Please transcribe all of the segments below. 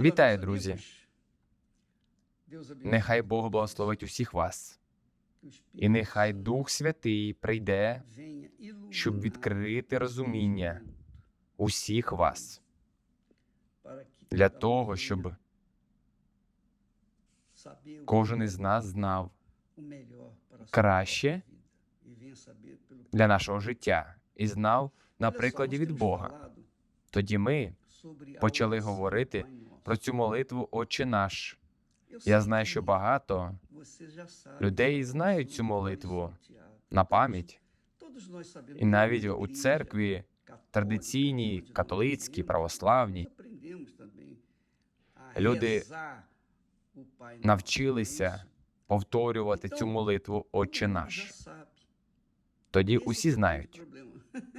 Вітаю, друзі! Нехай Бог благословить усіх вас, і нехай Дух Святий прийде, щоб відкрити розуміння усіх вас для того, щоб кожен із нас знав краще для нашого життя і знав на прикладі від Бога. Тоді ми почали говорити про цю молитву Отче наш. Я знаю, що багато людей знають цю молитву на пам'ять, і навіть у церкві традиційній, католицькій, православній люди. навчилися повторювати цю молитву Отче наш. Тоді усі знають,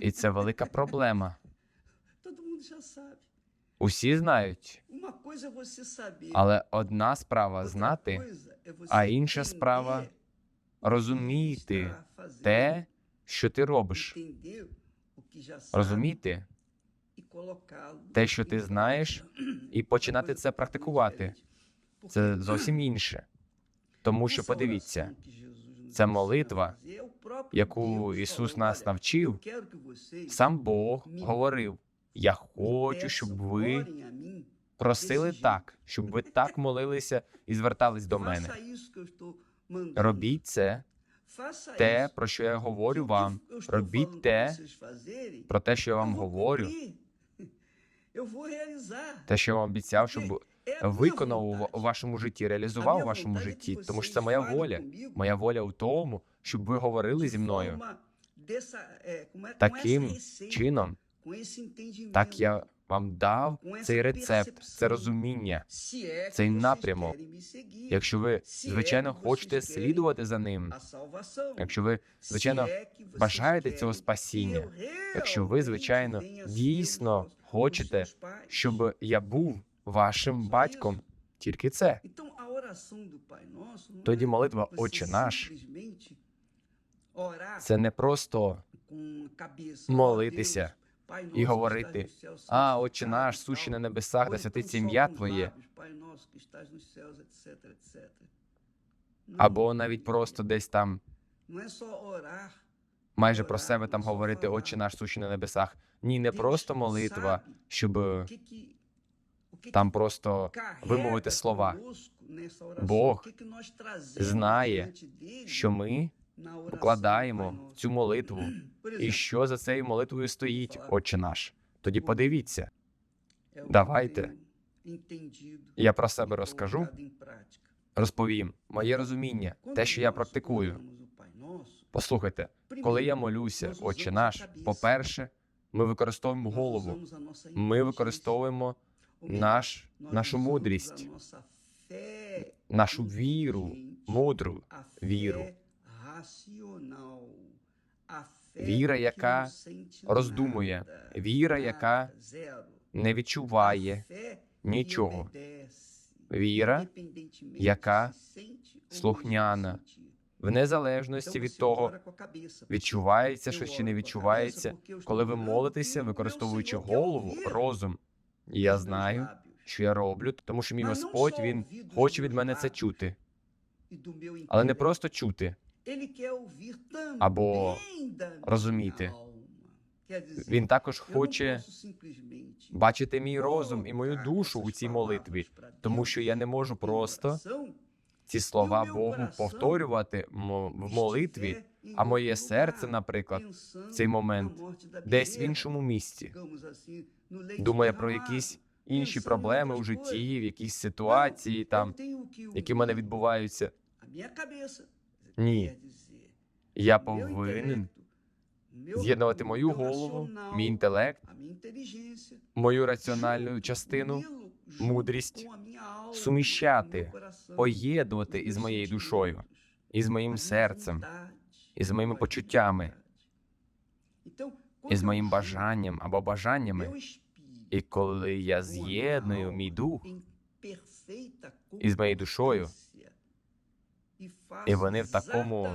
і це велика проблема. Усі знають, але одна справа знати, а інша справа розуміти те, що ти робиш. Розуміти те, що ти знаєш, і починати це практикувати. Це зовсім інше. Тому що подивіться, це молитва, яку Ісус нас навчив. Сам Бог говорив: Я хочу, щоб ви просили так, щоб ви так молилися і звертались до мене. Робіть це, те, про що я говорю вам. Робіть те, про те, що я вам говорю, те, що я вам обіцяв, щоб виконав у- вашому житті, реалізував у вашому житті, тому що це моя воля. Моя воля у тому, щоб ви говорили зі мною таким чином. Так я вам дав цей рецепт, це розуміння, цей напрямок. Якщо ви звичайно хочете слідувати за ним, якщо ви звичайно бажаєте цього спасіння, якщо ви звичайно дійсно хочете, щоб я був вашим батьком, тільки це. Тоді молитва Отче наш Це не просто молитися і говорити, а отче наш, сущий на небесах, да святиться ім'я Твоє, або навіть просто десь там майже про себе там говорити Отче наш сущий на небесах. Ні, не просто молитва, щоб там просто вимовити слова. Бог знає, що ми вкладаємо в цю молитву, і що за цією молитвою стоїть, Отче наш. Тоді подивіться, Давайте. Я про себе розкажу. розповім. Моє розуміння, те, що я практикую. Послухайте, коли я молюся, Отче наш, по-перше, ми використовуємо голову, ми використовуємо наш, нашу мудрість, нашу віру, мудру віру. Віра, яка роздумує, віра, яка не відчуває нічого. Віра, яка слухняна, в незалежності від того, відчувається щось чи не відчувається. Коли ви молитеся, використовуючи голову, розум, я знаю, що я роблю, тому що мій Господь він хоче від мене це чути, але не просто чути, або розуміти. Він також хоче бачити мій розум і мою душу у цій молитві, тому що я не можу просто ці слова Богу повторювати в молитві, а моє серце, наприклад, в цей момент десь в іншому місці думає про якісь інші проблеми у житті, в якісь ситуації там, які в мене відбуваються. Ні, я повинен з'єднувати мою голову, мій інтелект, мою раціональну частину, мудрість, суміщати, поєднувати із моєю душою, із моїм серцем, із моїми почуттями, із моїм бажанням або бажаннями. І коли я з'єдную мій дух із моєю душою, і вони в такому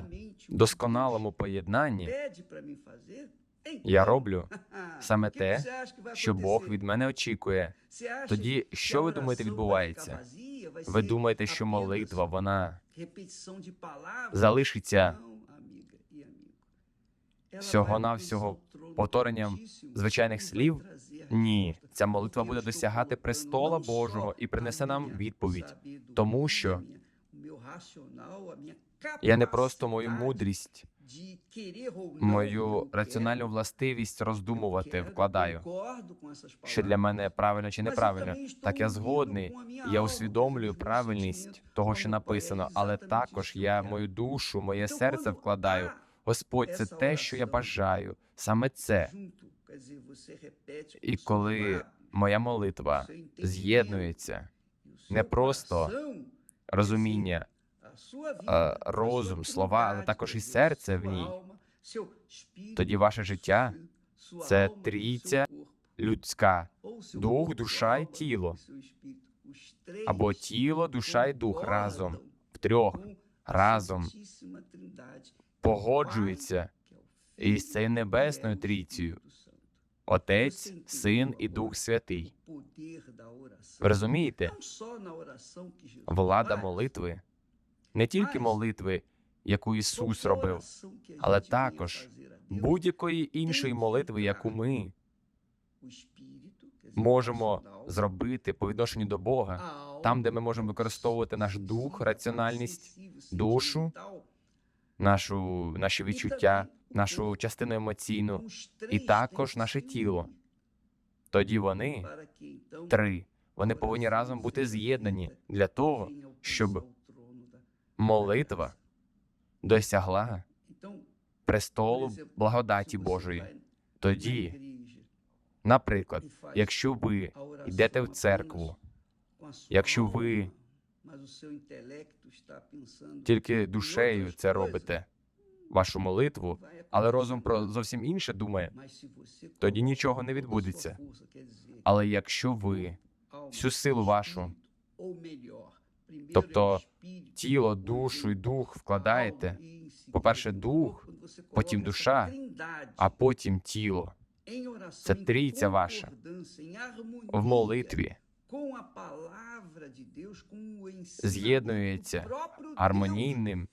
досконалому поєднанні, Я роблю саме те, що Бог від мене очікує. Тоді що ви думаєте відбувається? Ви думаєте, що молитва вона залишиться всього-навсього повторенням звичайних слів? Ні, ця молитва буде досягати престола Божого і принесе нам відповідь, тому що я не просто мою мудрість, мою раціональну властивість роздумувати вкладаю, що для мене правильно чи неправильно. Так я згодний, я усвідомлюю правильність того, що написано, але також я мою душу, моє серце вкладаю. Господь, це те, що я бажаю, саме це. І коли моя молитва з'єднується, не просто розуміння, розум, слова, але також і серце в ній, тоді ваше життя це трійця людська, дух, душа і тіло, або тіло, душа і дух разом, втрьох, разом погоджуються із цією небесною трійцею, Отець, Син і Дух Святий. Ви розумієте? Влада молитви не тільки молитви, яку Ісус робив, але також будь-якої іншої молитви, яку ми можемо зробити по відношенню до Бога, там, де ми можемо використовувати наш дух, раціональність, душу, нашу, наші відчуття, нашу частину емоційну, і також наше тіло. Тоді вони три. Вони повинні разом бути з'єднані для того, щоб молитва досягла престолу благодаті Божої. Тоді, наприклад, якщо ви йдете в церкву, якщо ви тільки душею це робите, вашу молитву, але розум про зовсім інше думає, тоді нічого не відбудеться. Але якщо ви всю силу вашу, тобто тіло, душу і дух вкладаєте, по-перше, дух, потім душа, а потім тіло, це трійця ваша в молитві з'єднується гармонійним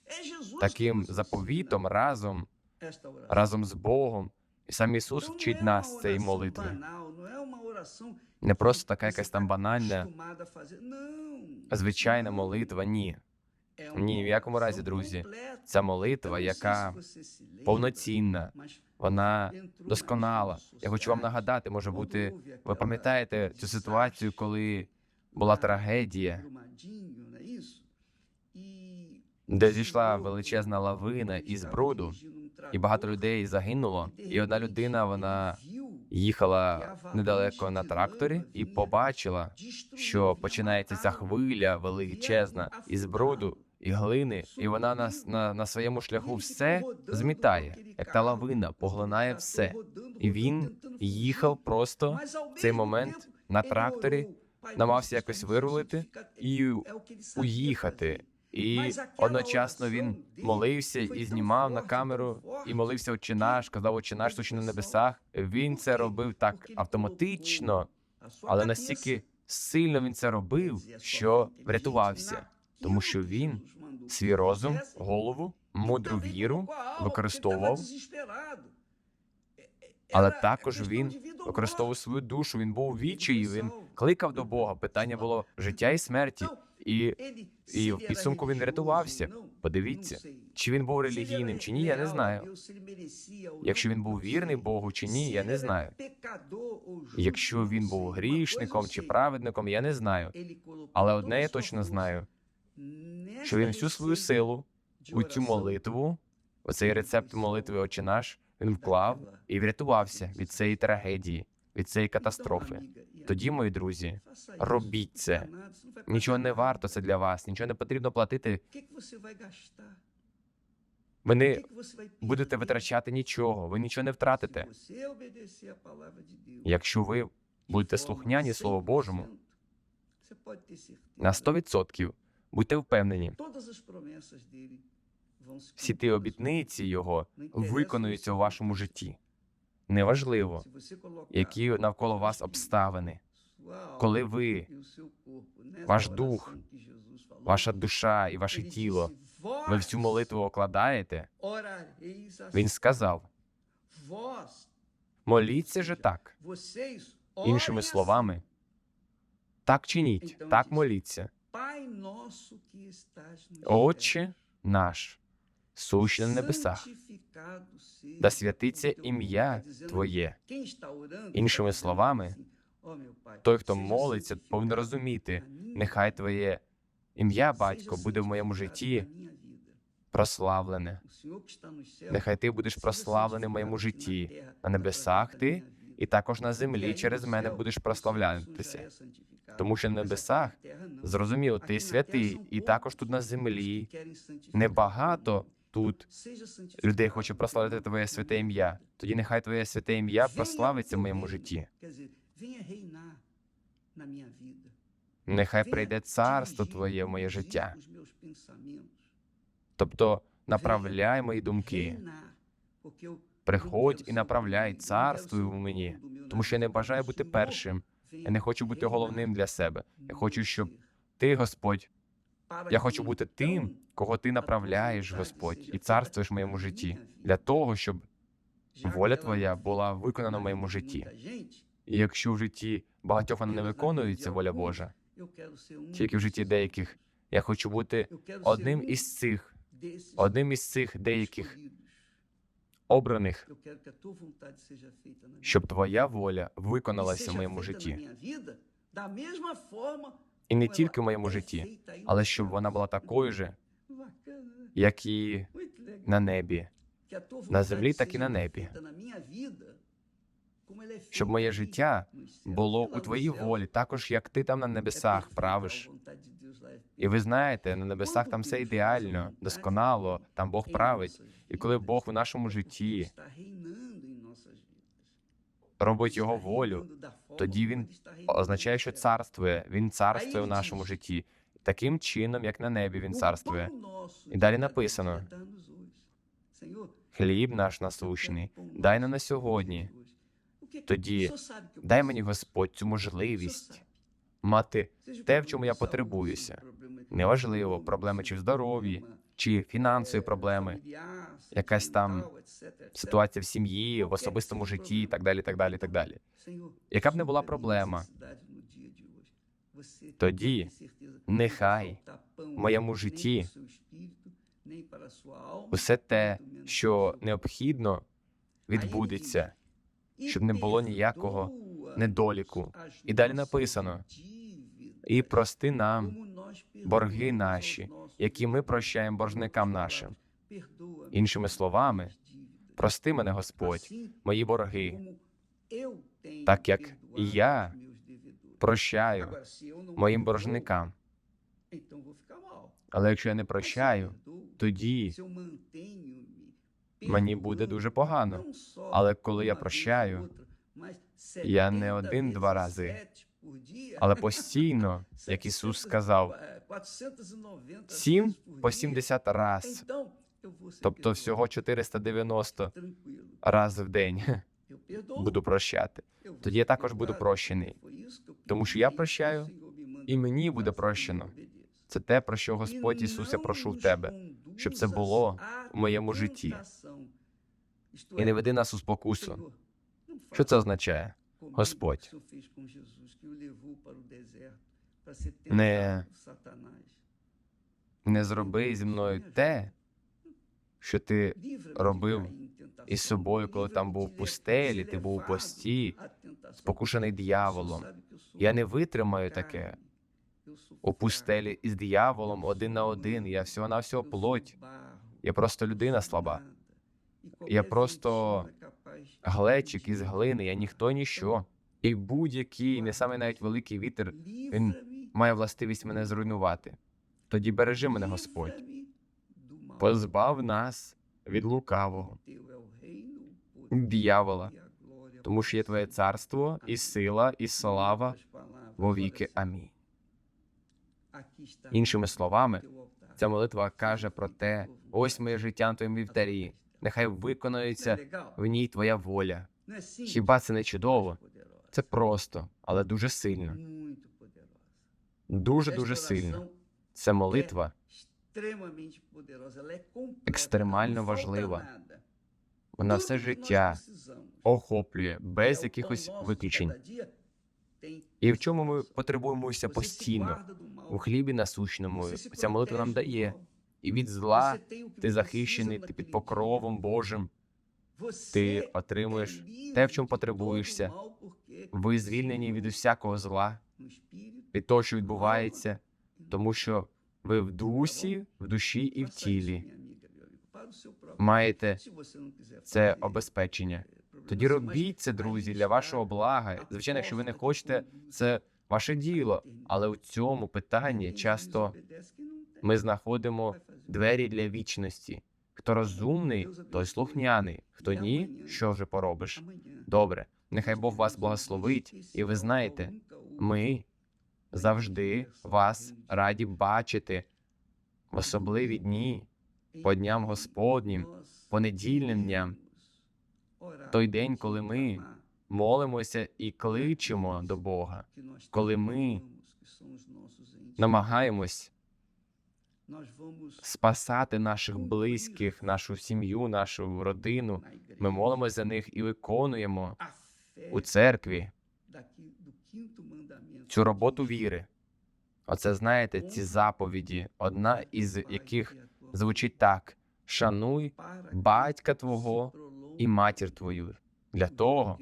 таким заповітом разом, разом з Богом. І сам Ісус вчить нас цієї молитви. Не просто така якась там банальна, звичайна молитва. Ні, Ні, в якому разі, друзі. ця молитва, яка повноцінна, вона досконала. Я хочу вам нагадати, може бути, ви пам'ятаєте цю ситуацію, коли була трагедія, де зійшла величезна лавина із бруду, і багато людей загинуло. І одна людина вона їхала недалеко на тракторі і побачила, що починається ця хвиля величезна із бруду і глини, і вона на, на, на своєму шляху все змітає, як та лавина, поглинає все. І він їхав просто в цей момент на тракторі, намагався якось вирулити і уїхати. І одночасно він молився і знімав на камеру, і молився «Отче наш», казав «Отче наш, сущий на небесах. Він це робив так автоматично, але настільки сильно він це робив, що врятувався, тому що він свій розум, голову, мудру віру використовував, але також він використовував свою душу. Він був відчаї, він кликав до Бога. Питання було життя і смерті. І І в підсумку він врятувався. подивіться, чи він був релігійним, чи ні, я не знаю. Якщо він був вірний Богу чи ні, я не знаю. Якщо він був грішником чи праведником, я не знаю. Але одне я точно знаю, що він всю свою силу у цю молитву, оцей рецепт молитви «Отче наш, він вклав і врятувався від цієї трагедії, від цієї катастрофи. Тоді, мої друзі, робіть це. Нічого не варто це для вас, нічого не потрібно платити. Ви не будете витрачати нічого, ви нічого не втратите. Якщо ви будете слухняні Слову Божому, на 100% будьте впевнені, всі ті обітниці його виконуються у вашому житті. Неважливо, які навколо вас обставини, коли ви, ваш дух, ваша душа і ваше тіло, ви в цю молитву окладаєте, він сказав: моліться же так. Іншими словами, так чиніть, так моліться. Отче наш, сущий на небесах, да святиться ім'я Твоє. Іншими словами, той, хто молиться, повинен розуміти, нехай Твоє ім'я, батько, буде в моєму житті прославлене. Нехай ти будеш прославлений в моєму житті. На небесах ти і також на землі через мене будеш прославлятися. Тому що на небесах, зрозуміло, ти святий, і також тут на землі небагато тут людей хоче прославити твоє святе ім'я. Тоді нехай твоє святе ім'я прославиться в моєму житті. Нехай прийде царство твоє в моє життя. Тобто направляй мої думки. Приходь і направляй царство в мені, тому що я не бажаю бути першим. Я не хочу бути головним для себе. Я хочу, щоб ти, Господь, я хочу бути тим, кого ти направляєш, Господь, і царствуєш в моєму житті, для того, щоб воля твоя була виконана в моєму житті. І якщо в житті багатьох вона не виконується, воля Божа, тільки в житті деяких, я хочу бути одним із цих, одним із цих деяких обраних, щоб твоя воля виконалася в моєму житті. І не тільки в моєму житті, але щоб вона була такою же, як і на небі, на землі, так і на небі. щоб моє життя було у твоїй волі, також як ти там на небесах правиш. І ви знаєте, на небесах там все ідеально, досконало, там Бог править. І коли Бог у нашому житті робить його волю, тоді він означає, що царствує. Він царствує в нашому житті. Таким чином, як на небі він царствує. І далі написано: Хліб наш насущний, дай нам на сьогодні. Тоді дай мені Господь цю можливість мати те, в чому я потребуюся. Неважливо, проблеми чи в здоров'ї, чи фінансові проблеми, якась там ситуація в сім'ї, в особистому житті, і так далі, так далі, так далі. Яка б не була проблема, Тоді нехай в моєму житті Усе те, що необхідно, відбудеться, щоб не було ніякого недоліку. І далі написано: і прости нам борги наші, які ми прощаємо боржникам нашим. Іншими словами, прости мене, Господь, мої борги, так як я прощаю моїм боржникам. Але якщо я не прощаю, тоді мені буде дуже погано. Але коли я прощаю, я не один-два рази, але постійно, як Ісус сказав, сім по 70 раз, тобто всього 490 разів в день буду прощати. Тоді я також буду прощений, тому що я прощаю, і мені буде прощено. Це те, про що Господь Ісус, я прошу в тебе, щоб це було в моєму житті. І не веди нас у спокусу. Що це означає? Господь, не Не зроби зі мною те, що ти робив із собою, коли там був в пустелі, ти був у пості, спокушений дияволом. Я не витримаю таке у пустелі із дияволом один на один. Я всього на всього плоть. Я просто людина слаба. Я просто глечик із глини, я ніхто ніщо. І будь-який, не саме навіть великий вітер, він має властивість мене зруйнувати. Тоді бережи мене, Господь. Позбав нас від лукавого, диявола, тому що є Твоє царство, і сила, і слава вовіки. Амінь. Іншими словами, ця молитва каже про те: ось моє життя на твоєму вівтарі. Нехай виконується в ній твоя воля. Хіба це не чудово? Це просто, але дуже сильно. Дуже дуже сильно. Це молитва екстремально важлива. вона все життя охоплює без якихось виключень. І в чому ми потребуємося постійно? У хлібі насущному ця молитва нам дає. І від зла ти захищений, ти під покровом Божим. Ти отримуєш те, в чому потребуєшся. Ви звільнені від усякого зла, від того, що відбувається, тому що ви в дусі, в душі і в тілі маєте це обезпечення. Тоді робіть це, друзі, для вашого блага. Звичайно, якщо ви не хочете, це ваше діло. Але у цьому питанні часто ми знаходимо двері для вічності. Хто розумний, той слухняний. Хто ні, що вже поробиш? Добре, нехай Бог вас благословить, і ви знаєте, ми завжди вас раді бачити. В особливі дні, по дням Господнім, по недільним дням, той день, коли ми молимося і кличемо до Бога, коли ми намагаємось спасати наших близьких, нашу сім'ю, нашу родину. Ми молимося за них і виконуємо у церкві цю роботу віри. Оце знаєте, ці заповіді, одна із яких звучить так: шануй батька твого і матір твою для того,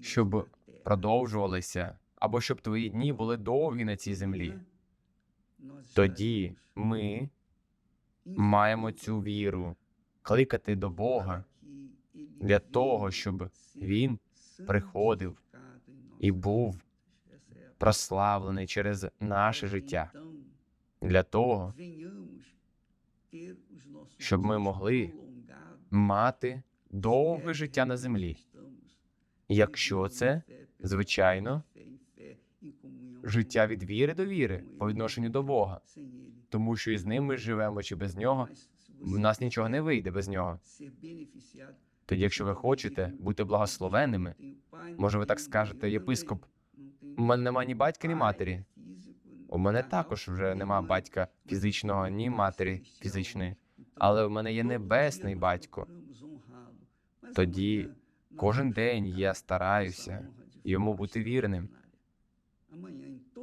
щоб продовжувалися, або щоб твої дні були довгі на цій землі. Тоді ми маємо цю віру кликати до Бога для того, щоб Він приходив і був прославлений через наше життя, для того, щоб ми могли мати довге життя на землі. Якщо це, звичайно, життя від віри до віри по відношенню до Бога, тому що із ним ми живемо чи без нього, в нас нічого не вийде без нього. Тоді, якщо ви хочете бути благословенними, може ви так скажете, єпископ, у мене нема ні батька, ні матері. У мене також вже нема батька фізичного, ні матері фізичної, але у мене є небесний батько. Тоді кожен день я стараюся йому бути вірним.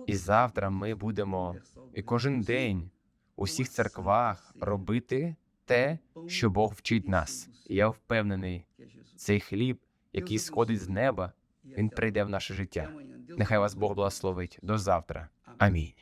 І завтра ми будемо і кожен день у всіх церквах робити те, що Бог вчить нас. І я впевнений, цей хліб, який сходить з неба, він прийде в наше життя. Нехай вас Бог благословить. До завтра. Амінь.